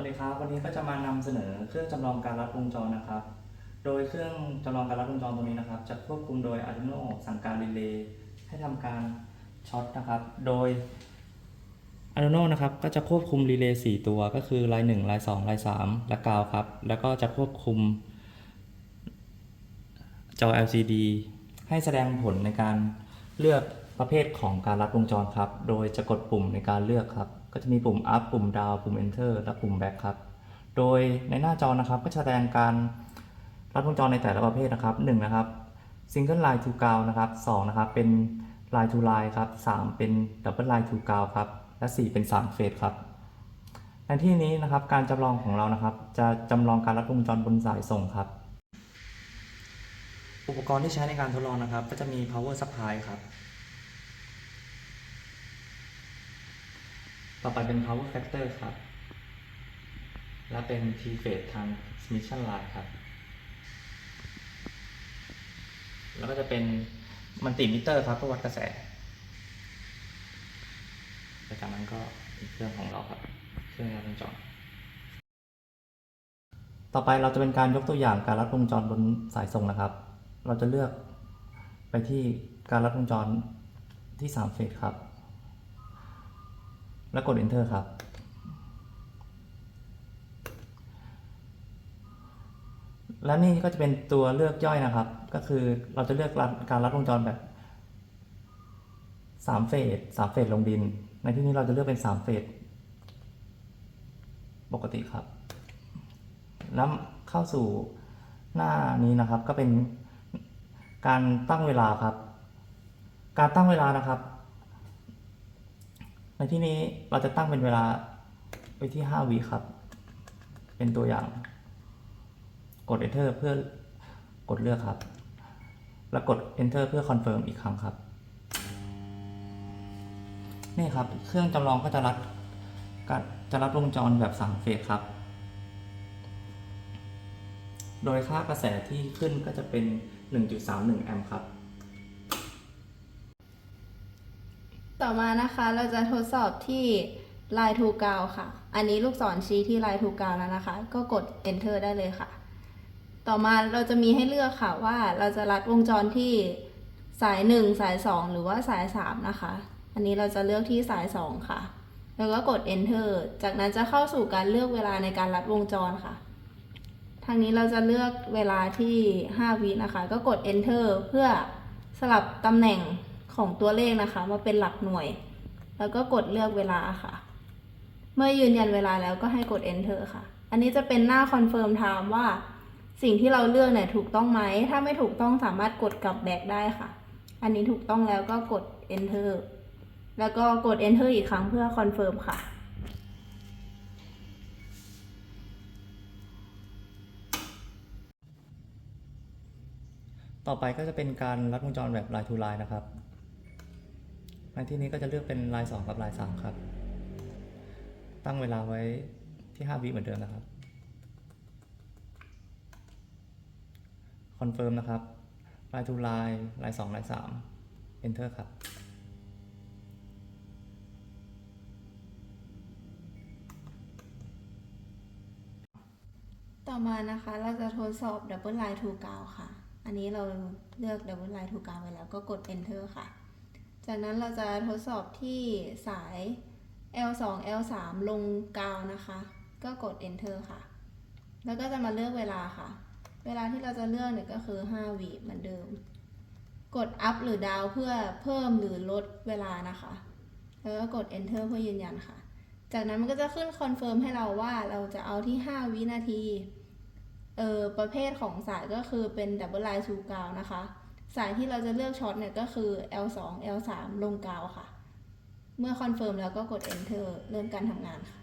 วัสดีครับวันนี้ก็จะมานำเสนอเครื่องจำลองการรัดวงจรนะครับ โดยเครื่องจำลองการรัดวงจรตัวนี้นะครับ จะควบคุมโดย Arduino สั่งการรีเลย์ให้ทำการช็อตนะครับ โดย Arduino นะครับก็จะควบคุมรีเลย์4ตัวก็คือลาย1ลาย2ลาย3และกาวครับ แล้วก็จะควบคุม จอ LCD ให้แสดงผลในการเลือกประเภทของการรัดวงจรครับ โดยจะกดปุ่มในการเลือกครับ ก็จะมีปุ่ม up ปุ่ม down ปุ่ม enter และปุ่ม back ครับ โดยในหน้าจอนะครับก็จะแสดงการรัดวงจรในแต่ละประเภทนะครับ1นะครับ single line to ground นะครับ2นะครับเป็น line to line ครับ3เป็น double line to ground ครับและ 4 เป็น3 phase ครับในที่นี้นะครับการจำลองของเรานะครับ จะจำลองการรัดวงจรบนสายส่งครับ อุปกรณ์ที่ใช้ในการทดลองนะครับ ก็จะมี power supply ครับ ต่อไปเป็น power factor ครับ และเป็น T phase transmission line ครับ แล้วก็จะเป็นมันติมิเตอร์ครับเพื่อวัดกระแสแล้วจากนั้นก็เครื่องของเราครับ เครื่องรัดวงจร ต่อไปเราจะเป็นการยกตัวอย่างการรัดวงจรบนสายส่งนะครับ เราจะเลือกไปที่การรัดวงจรที่3เฟสครับ แล้วกด enter ครับ และนี่ก็จะเป็นตัวเลือกย่อยนะครับ ก็คือเราจะเลือกรัดการรัดวงจรแบบ3เฟส3เฟสลงดิน ในที่นี้เราจะเลือกเป็น3เฟสปกติครับ แล้วเข้าสู่หน้านี้นะครับก็เป็นการตั้งเวลาครับ การตั้งเวลานะครับ ในที่นี้เราจะตั้งเป็นเวลาไว้ที่ 5วิครับ เป็นตัวอย่าง กด enter เพื่อกดเลือกครับ แล้วกด enter เพื่อ confirm อีกครั้งครับ นี่ครับ เครื่องจำลองก็จะรัดจะรัดวงจรแบบ3เฟสครับ โดยค่ากระแสที่ขึ้นก็จะเป็น 1.31 แอมป์ครับ ต่อมานะคะเราจะทดสอบที่ Line to g o w ค่ะ อันนี้ลูกศรชี้ที่ Line to g o w แล้วนะคะ ก็กด Enter ได้เลยค่ะ ต่อมาเราจะมีให้เลือกค่ะว่าเราจะรัดวงจรที่สาย 1 สาย 2 หรือว่าสาย 3 นะคะ อันนี้เราจะเลือกที่สาย 2 ค่ะ แล้วก็กด Enter จากนั้นจะเข้าสู่การเลือกเวลาในการรัดวงจรค่ะ ทางนี้เราจะเลือกเวลาที่ 5 วินะคะ ก็กด enter เพื่อสลับตำแหน่ง ของตัวเลขนะคะ มาเป็นหลักหน่วย แล้วก็กดเลือกเวลาค่ะ เมื่อยืนยันเวลาแล้วก็ให้กด enter ค่ะ อันนี้จะเป็นหน้า confirm time ว่า สิ่งที่เราเลือกเนี่ยถูกต้องไหม ถ้าไม่ถูกต้องสามารถกดกลับ back ได้ค่ะ อันนี้ถูกต้องแล้วก็กด enter แล้วก็กด enter อีกครั้งเพื่อ confirm ค่ะต่อไปก็จะเป็นการรัดวงจรแบบ line to line นะครับ ในที่นี้ก็จะเลือกเป็น line 2กับ line 3ครับ ตั้งเวลาไว้ที่ 5 วิเหมือนเดิมนะครับ คอนเฟิร์มนะครับ line to line line 2 line 3 enter ครับ ต่อมานะคะเราจะทดสอบ Double Line to g o w ค่ะ อันนี้เราเลือก Double Line to g o w ไว้แล้วก็กด Enter ค่ะ จากนั้นเราจะทดสอบที่สาย L2 L3 ลงกาวนะคะ ก็กด Enter ค่ะ แล้วก็จะมาเลือกเวลาค่ะ เวลาที่เราจะเลือกเนี่ยก็คือ 5วิเหมือนเดิม กด up หรือ down เพื่อเพิ่มหรือลดเวลานะคะ แล้วก็กด enter เพื่อยืนยันค่ะ จากนั้นมันก็จะขึ้นคอนเฟิร์มให้เราว่าเราจะเอาที่ 5 วินาที เออประเภทของสายก็คือเป็น double line to g o w นะคะ สายที่เราจะเลือกช็อตเนี่ยก็คือ L2 L3 ลงกาวค่ะ เมื่อคอนเฟิร์มแล้วก็กด enter เริ่มการทำงานค่ะ